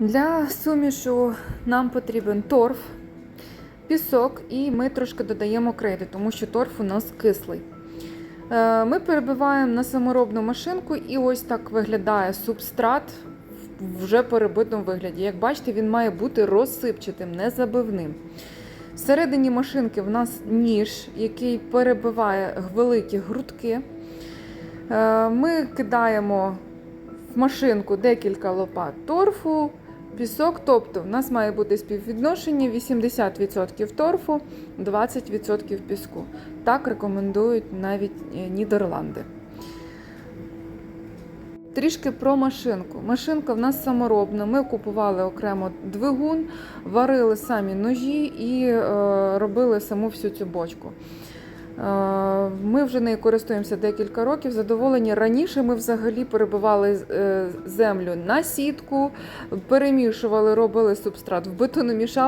Для сумішу нам потрібен торф, пісок і ми трошки додаємо крейди, тому що торф у нас кислий. Е, Ми перебиваємо на саморобну машинку, і ось так виглядає субстрат вже перебитому вигляді. Як бачите, він має бути розсипчатим, не забивним. Всередині машинки в нас ніж, який перебиває великі грудки. Е, Ми кидаємо в машинку декілька лопат торфу, пісок, тобто в нас має бути співвідношення 80% торфу, 20% піску. Так рекомендують навіть е, Нідерланди. Трішки про машинку. Машинка в нас саморобна. Ми купували окремо двигун, варили самі ножі і е, робили саму всю цю бочку. Е, Ми вже нею користуємося декілька років. Задоволені раніше ми взагалі перебивали е, землю на сітку, перемішували, робили субстрат в бетономішалці.